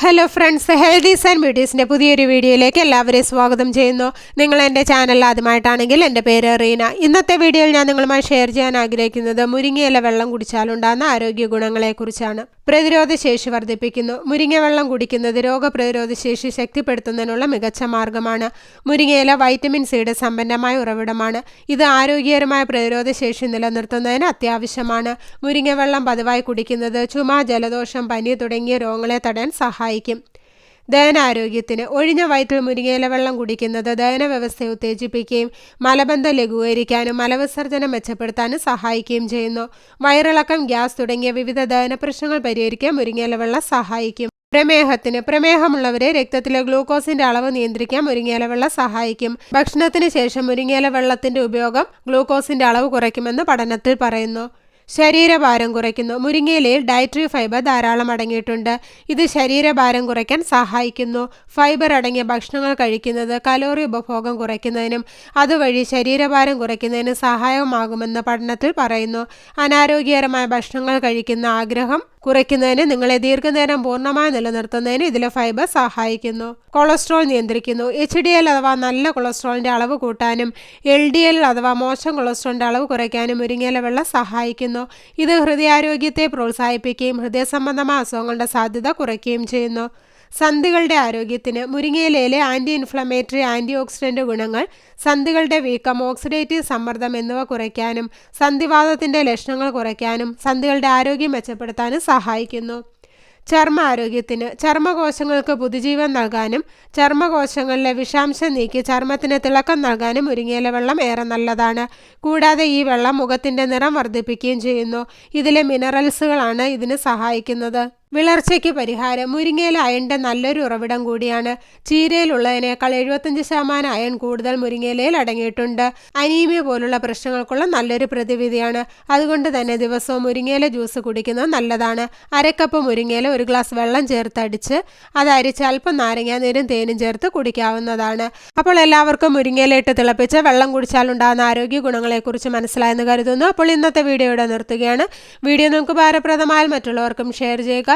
Hello friends healthies and ബ്യൂട്ടീസിന്റെ പുതിയൊരു വീഡിയോയിലേക്ക് എല്ലാവരെയും സ്വാഗതം ചെയ്യുന്നു. നിങ്ങൾ എന്റെ ചാനൽ ആദ്യമായിട്ടാണെങ്കിൽ എന്റെ പേര് റീന. ഇന്നത്തെ വീഡിയോയിൽ ഞാൻ നിങ്ങളുമായി ഷെയർ ചെയ്യാൻ ആഗ്രഹിക്കുന്നത് മുരിങ്ങയില വെള്ളം കുടിച്ചാലുണ്ടാകുന്ന ആരോഗ്യ ഗുണങ്ങളെക്കുറിച്ചാണ്. പ്രതിരോധ ശേഷി വർദ്ധിപ്പിക്കുന്നു. മുരിങ്ങവെള്ളം കുടിക്കുന്നത് രോഗപ്രതിരോധ ശേഷി ശക്തിപ്പെടുത്തുന്നതിനുള്ള മികച്ച മാർഗമാണ്. മുരിങ്ങയില വൈറ്റമിൻ സിയുടെ സമ്പന്നമായ ഉറവിടമാണ്. ഇത് ആരോഗ്യകരമായ പ്രതിരോധ ശേഷി നിലനിർത്തുന്നതിന് അത്യാവശ്യമാണ്. മുരിങ്ങവെള്ളം പതിവായി കുടിക്കുന്നത് ചുമ ജലദോഷം പനി തുടങ്ങിയ രോഗങ്ങളെ തടയാൻ സഹായിക്കും. ദഹനാരോഗ്യത്തിന് ഒഴിഞ്ഞ വയറ്റിൽ മുരിങ്ങയില വെള്ളം കുടിക്കുന്നത് ദഹന വ്യവസ്ഥയെ ഉത്തേജിപ്പിക്കുകയും മലബന്ധം ലഘൂകരിക്കാനും മലവിസർജനം മെച്ചപ്പെടുത്താനും സഹായിക്കുകയും ചെയ്യുന്നു. വയറിളക്കം ഗ്യാസ് തുടങ്ങിയ വിവിധ ദഹന പ്രശ്നങ്ങൾ പരിഹരിക്കാൻ മുരിങ്ങയില വെള്ളം സഹായിക്കും. പ്രമേഹത്തിന് പ്രമേഹമുള്ളവരെ രക്തത്തിലെ ഗ്ലൂക്കോസിന്റെ അളവ് നിയന്ത്രിക്കാൻ മുരിങ്ങയില വെള്ളം സഹായിക്കും. ഭക്ഷണത്തിന് ശേഷം മുരിങ്ങയില വെള്ളത്തിന്റെ ഉപയോഗം ഗ്ലൂക്കോസിന്റെ അളവ് കുറയ്ക്കുമെന്ന് പഠനത്തിൽ പറയുന്നു. ശരീരഭാരം കുറയ്ക്കുന്നു. മുരിങ്ങയിലയിൽ ഡയറ്ററി ഫൈബർ ധാരാളം അടങ്ങിയിട്ടുണ്ട്. ഇത് ശരീരഭാരം കുറയ്ക്കാൻ സഹായിക്കുന്നു. ഫൈബർ അടങ്ങിയ ഭക്ഷണങ്ങൾ കഴിക്കുന്നത് കലോറി ഉപഭോഗം കുറയ്ക്കുന്നതിനും അതുവഴി ശരീരഭാരം കുറയ്ക്കുന്നതിനും സഹായകമാകുമെന്ന് പഠനത്തിൽ പറയുന്നു. അനാരോഗ്യകരമായ ഭക്ഷണങ്ങൾ കഴിക്കുന്ന ആഗ്രഹം കുറയ്ക്കുന്നതിന് നിങ്ങളെ ദീർഘനേരം പൂർണമായി നിലനിർത്തുന്നതിന് ഇതിലെ ഫൈബർ സഹായിക്കുന്നു. കൊളസ്ട്രോൾ നിയന്ത്രിക്കുന്നു. എച്ച് ഡി എൽ അഥവാ നല്ല കൊളസ്ട്രോളിന്റെ അളവ് കൂട്ടാനും എൽ ഡി എൽ അഥവാ മോശം കൊളസ്ട്രോളിന്റെ അളവ് കുറയ്ക്കാനും മുരിങ്ങയില വെള്ളം സഹായിക്കുന്നു. ഇത് ഹൃദയാരോഗ്യത്തെ പ്രോത്സാഹിപ്പിക്കുകയും ഹൃദയ സംബന്ധമായ അസുഖങ്ങളുടെ സാധ്യത കുറയ്ക്കുകയും ചെയ്യുന്നു. സന്ധികളുടെ ആരോഗ്യത്തിന് മുരിങ്ങയിലയിലെ ആന്റി ഇൻഫ്ലമേറ്ററി ആന്റി ഓക്സിഡന്റ് ഗുണങ്ങൾ സന്ധികളുടെ വീക്കം ഓക്സിഡേറ്റീവ് സമ്മർദ്ദം എന്നിവ കുറയ്ക്കാനും സന്ധിവാദത്തിന്റെ ലക്ഷണങ്ങൾ കുറയ്ക്കാനും സന്ധികളുടെ ആരോഗ്യം മെച്ചപ്പെടുത്താനും സഹായിക്കുന്നു. ചർമ്മ ആരോഗ്യത്തിന് ചർമ്മകോശങ്ങൾക്ക് പുതുജീവൻ നൽകാനും ചർമ്മകോശങ്ങളിലെ വിഷാംശം നീക്കി ചർമ്മത്തിന് തിളക്കം നൽകാനും മുരിങ്ങയില വെള്ളം ഏറെ നല്ലതാണ്. കൂടാതെ ഈ വെള്ളം മുഖത്തിന്റെ നിറം വർദ്ധിപ്പിക്കുകയും ചെയ്യുന്നു. ഇതിലെ മിനറൽസുകളാണ് ഇതിന് സഹായിക്കുന്നത്. വിളർച്ചയ്ക്ക് പരിഹാരം. മുരിങ്ങയില അയണിന്റെ നല്ലൊരു ഉറവിടം കൂടിയാണ്. ചീരയിലുള്ളതിനേക്കാൾ എഴുപത്തഞ്ച് ശതമാനം അയൺ കൂടുതൽ മുരിങ്ങയിലയിൽ അടങ്ങിയിട്ടുണ്ട്. അനീമിയ പോലുള്ള പ്രശ്നങ്ങൾക്കുള്ള നല്ലൊരു പ്രതിവിധിയാണ്. അതുകൊണ്ട് തന്നെ ദിവസവും മുരിങ്ങയില ജ്യൂസ് കുടിക്കുന്നത് നല്ലതാണ്. അരക്കപ്പ് മുരിങ്ങയില ഒരു ഗ്ലാസ് വെള്ളം ചേർത്ത് അടിച്ച് അത് അരിച്ച് അല്പം നാരങ്ങ നീരും തേനും ചേർത്ത് കുടിക്കാവുന്നതാണ്. അപ്പോൾ എല്ലാവർക്കും മുരിങ്ങയില ഇട്ട് തിളപ്പിച്ച് വെള്ളം കുടിച്ചാലുണ്ടാകുന്ന ആരോഗ്യ ഗുണങ്ങളെക്കുറിച്ച് മനസ്സിലായെന്ന് കരുതുന്നു. അപ്പോൾ ഇന്നത്തെ വീഡിയോ ഇവിടെ നിർത്തുകയാണ്. വീഡിയോ നിങ്ങൾക്ക് ഭാരപ്രദമായാൽ മറ്റുള്ളവർക്കും ഷെയർ ചെയ്യുക.